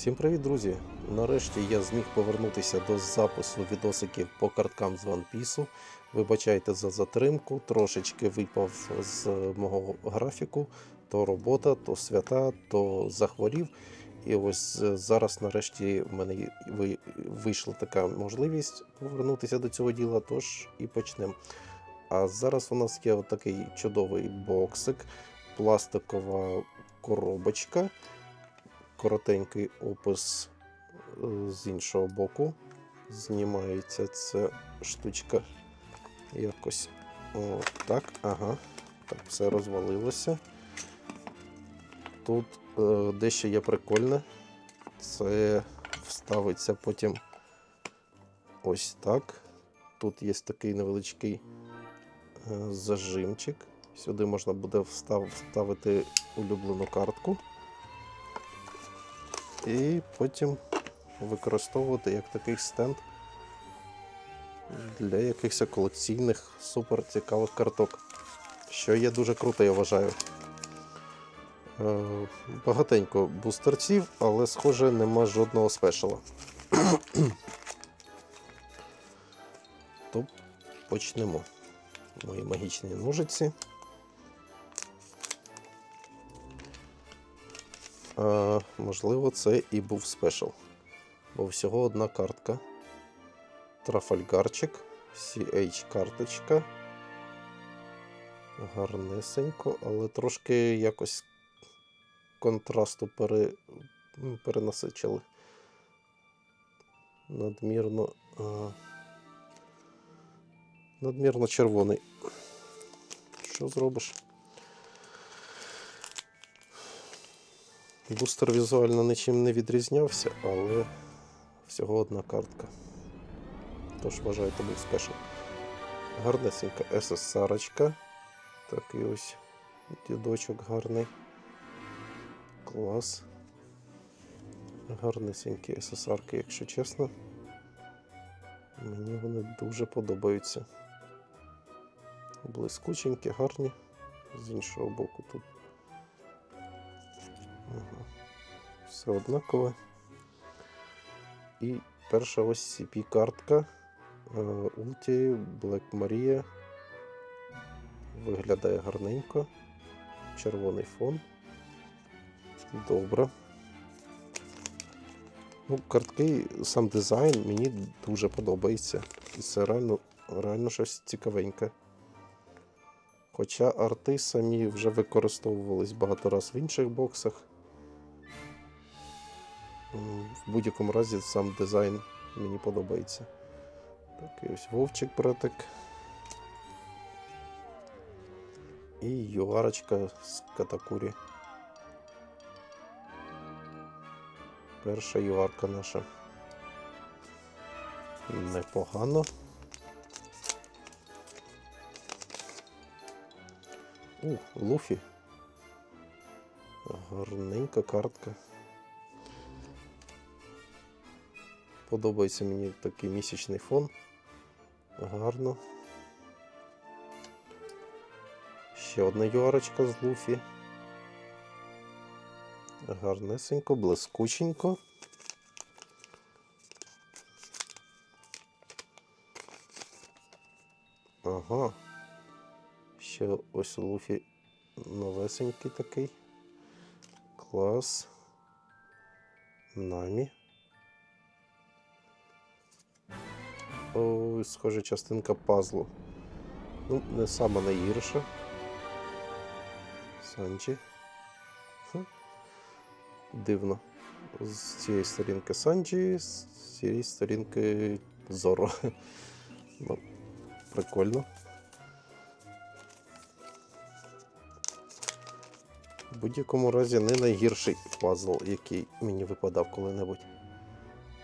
Всім привіт, друзі! Нарешті я зміг повернутися до запису відосиків по карткам з One Piece. Вибачайте за затримку, трошечки випав з мого графіку. То робота, то свята, то захворів. І ось е, зараз нарешті в мене вийшла така можливість повернутися до цього діла, тож і почнемо. А зараз у нас є такий чудовий боксик, пластикова коробочка коротенький опис е, з іншого боку. Знімається ця штучка якось о, так. Ага. Так, все розвалилося. Тут е, дещо є прикольне. Це вставиться потім ось так. Тут є такий невеличкий е, зажимчик. Сюди можна буде встав, вставити улюблену картку і потім використовувати як такий стенд для якихось колекційних супер цікавих карток. Що є дуже круто, я вважаю. Е, Багатенько бустерців, але, схоже, нема жодного спешала. То почнемо. Мої магічні ножиці. А, можливо, це і був спешл. Бо всього одна картка. Трафальгарчик, CH карточка. Гарнесенько, але трошки якось контрасту пере... перенасичили. Надмірно. А... Надмірно червоний. Що зробиш? Бустер візуально нічим не відрізнявся, але всього одна картка. Тож вважаю, то був спешл. Гарнесенька СССРочка. Такий ось дідочок гарний. Клас. Гарнесенькі СССРки, якщо чесно. Мені вони дуже подобаються. Блискученькі, гарні. З іншого боку тут Все однакове. І перша ось CP картка Ulti Black Maria. Виглядає гарненько. Червоний фон. Добре. Ну, картки, сам дизайн мені дуже подобається. І це реально, реально щось цікавеньке. Хоча арти самі вже використовувались багато разів в інших боксах. В будь-якому разі сам дизайн мені подобається. Так, ось вовчик братик. І юарочка з катакурі. Перша юарка наша. Непогано. У, Луфі. Гарненька картка. Подобається мені такий місячний фон. Гарно. Ще одна юарочка з Луфі. Гарнесенько, блискученько. Ага. Ще ось Луфі новесенький такий. Клас. Намі. Ой, схоже, частинка пазлу. Ну, не сама найгірша. Санджі. Хм. Дивно. З цієї сторінки Санджі, з цієї сторінки Зоро. Ну, прикольно. В будь-якому разі не найгірший пазл, який мені випадав коли-небудь.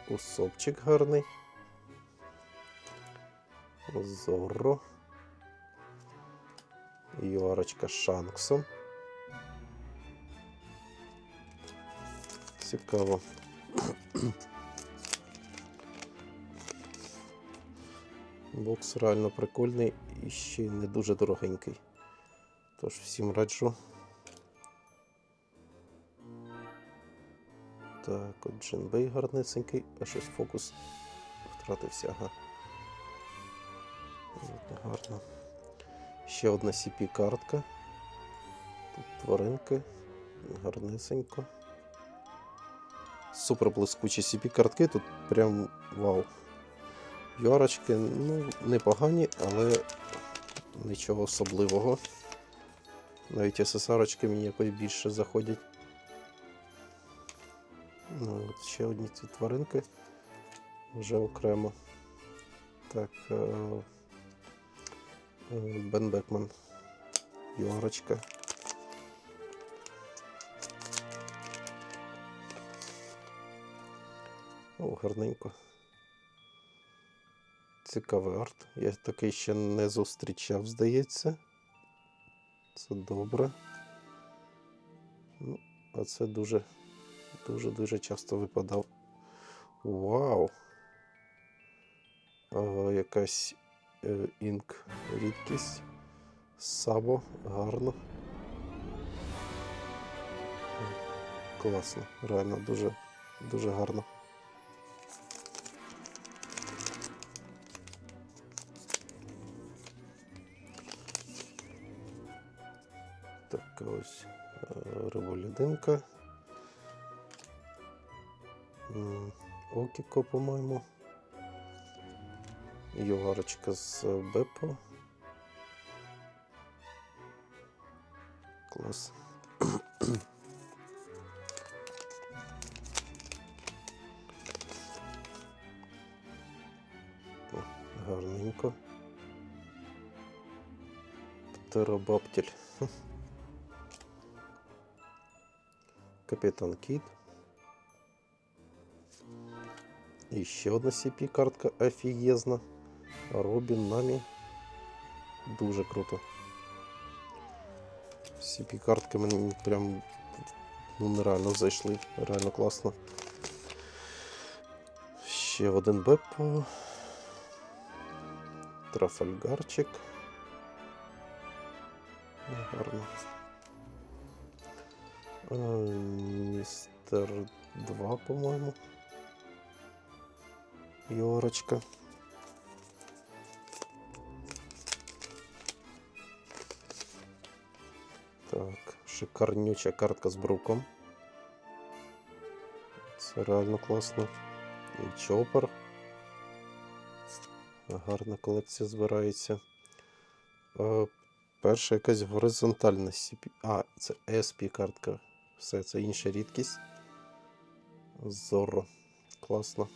Усопчик гарний. Зорро. Юарочка з Шанксом. Цікаво. Бокс реально прикольний і ще не дуже дорогенький. Тож всім раджу. Так, от Джинбей гарнесенький, а щось фокус втратився, ага. Гарно. Ще одна CP-картка. Тут тваринки. Гарнесенько. Супер блискучі CP-картки, тут прям вау. Юарочки, ну, непогані, але нічого особливого. Навіть SSR-очки мені якось більше заходять. Ну, от ще одні ці тваринки вже окремо. Так. Бен Бекман. Юарочка. О, гарненько. Цікавий арт. Я такий ще не зустрічав, здається. Це добре. Ну, а це дуже, дуже, дуже часто випадав. Вау! А, якась інк рідкість. Сабо, гарно. Класно, реально дуже, дуже гарно. Так, ось е, риболюдинка. Окіко, по-моєму. Югарочка з Бепо. Клас. О, Гарненько. Птеробаптіль. Капітан Кіт. І ще одна CP картка офігезна. Робін Намі. Дуже круто. CP картки мені прям ну, нереально зайшли. Реально класно. Ще один Беппо. Трафальгарчик. Гарно. А, Містер 2, по-моєму. Йорочка. Так, шикарнюча картка з бруком. Це реально класно. І чопер. Гарна колекція збирається. Е, перша якась горизонтальна CP. А, це SP картка. Все, це інша рідкість. Зорро. Класно.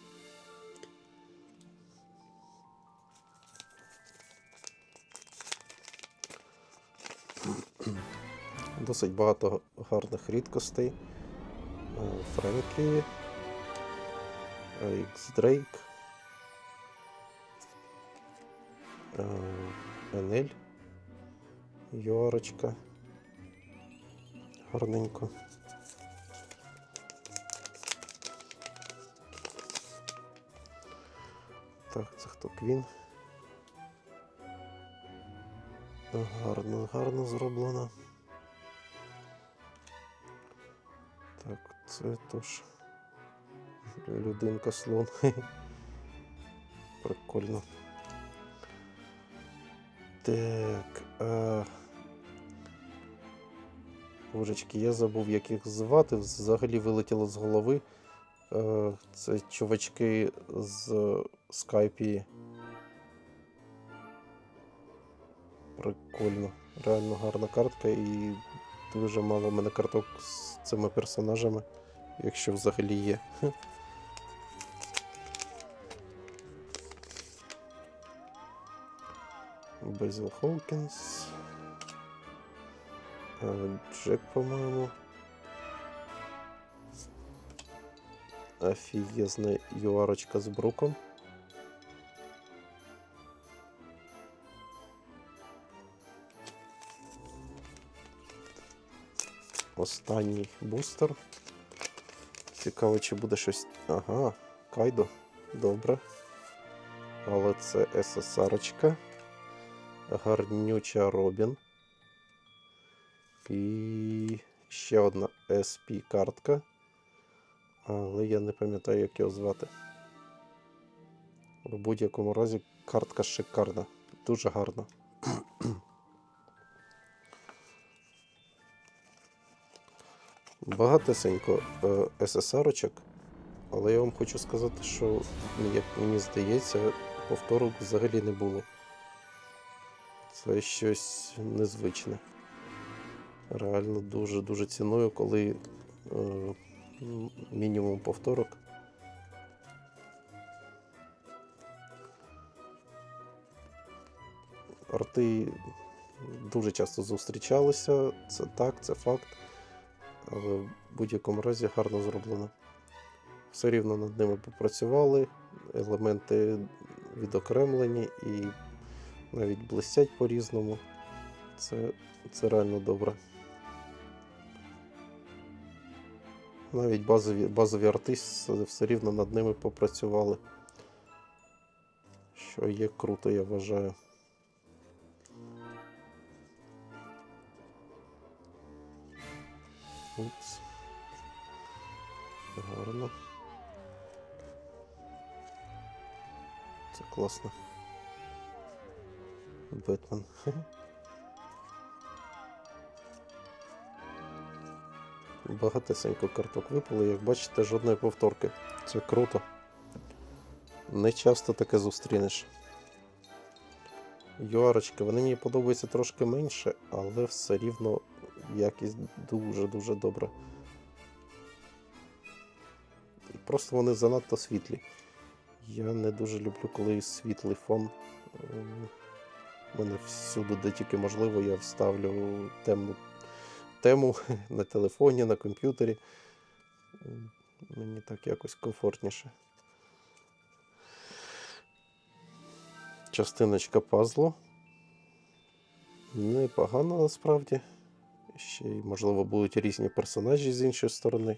Досить багато гарних рідкостей. Е, Френкі. Дрейк. е, Енель. Йорочка. Гарненько. Так, це хто Квін? Гарно, гарно зроблено. Це тож людинка слон. Прикольно. Так. А... Божечки, я забув, як їх звати. Взагалі вилетіло з голови. Е, Це чувачки з скайпі. Прикольно. Реально гарна картка і дуже мало в мене карток з цими персонажами, якщо взагалі є. Безіл Хоукінс. Джек, по-моєму. Офігезна юарочка з бруком. Останній бустер. Цікаво, чи буде щось. Ага, Кайдо. Добре. Але це SSR-очка. Гарнюча Робін. І ще одна SP картка. але я не пам'ятаю, як його звати. У будь-якому разі картка шикарна, дуже гарна. Багатесенько е, СССРочок, але я вам хочу сказати, що, як мені здається, повторок взагалі не було. Це щось незвичне. Реально дуже-дуже ціную, коли е, мінімум повторок. Арти дуже часто зустрічалися, це так, це факт. Але в будь-якому разі гарно зроблено. Все рівно над ними попрацювали, елементи відокремлені і навіть блистять по-різному. Це, це реально добре. Навіть базові, базові артисти все рівно над ними попрацювали. Що є круто, я вважаю. Упс. Гарно. Це класно. Бетмен. Багатесенько карток випало, як бачите, жодної повторки. Це круто. Не часто таке зустрінеш. Юарочки, вони мені подобаються трошки менше, але все рівно якість дуже-дуже добра. Просто вони занадто світлі. Я не дуже люблю, коли світлий фон. У мене всюди, де тільки можливо, я вставлю темну тему на телефоні, на комп'ютері. Мені так якось комфортніше. Частиночка пазлу. Непогано насправді. Ще й, можливо, будуть різні персонажі з іншої сторони,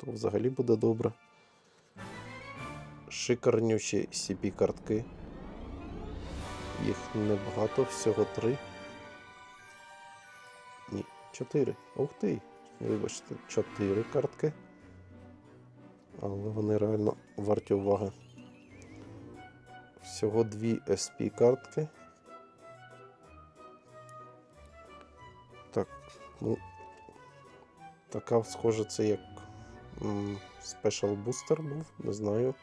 то взагалі буде добре. Шикарнючі cp картки. Їх небагато, всього три. Ні, чотири. Ух ти! Вибачте, чотири картки. Але вони реально варті уваги. Всього дві SP картки. Ну. Така, схоже, це як Special Booster був, не знаю.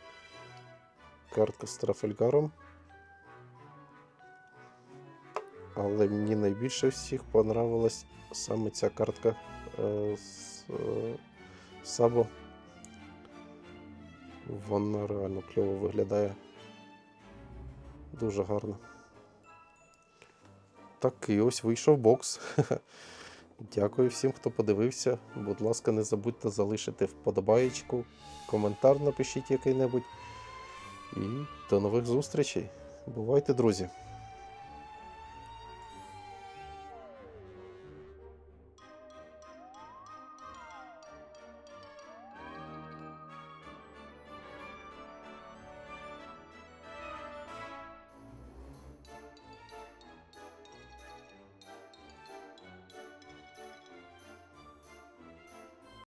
Картка з Трафальгаром. Але мені найбільше всіх понравилась саме ця картка е, з е, Сабо. Вона реально кльово виглядає. Дуже гарно. Такий ось вийшов бокс. Дякую всім, хто подивився. Будь ласка, не забудьте залишити вподобаєчку, коментар напишіть який-небудь. І до нових зустрічей. Бувайте, друзі!